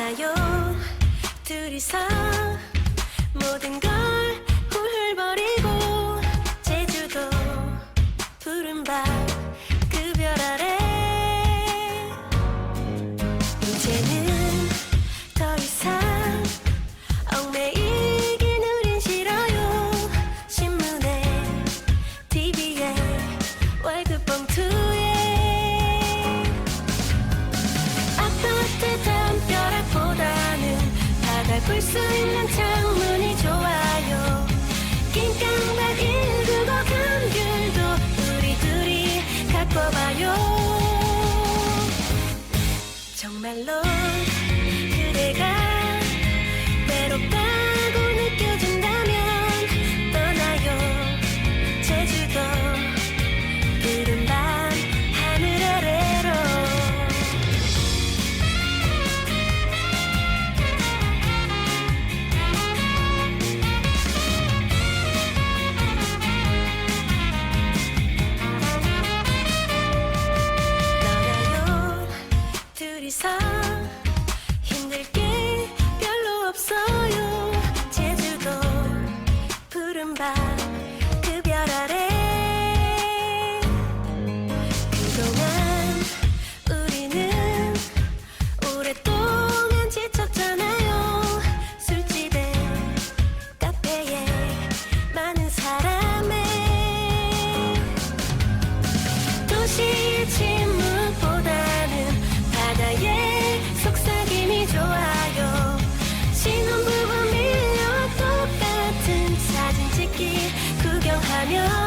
나요. 둘이서 모든 걸 Pursuing and telling 항상 힘들 게 별로 없어요. 제주도 푸른 밤그 별 아래. 그동안 우리는 오랫동안 지쳤잖아요. 술집에 카페에 많은 사람의 도시의 침 Yeah.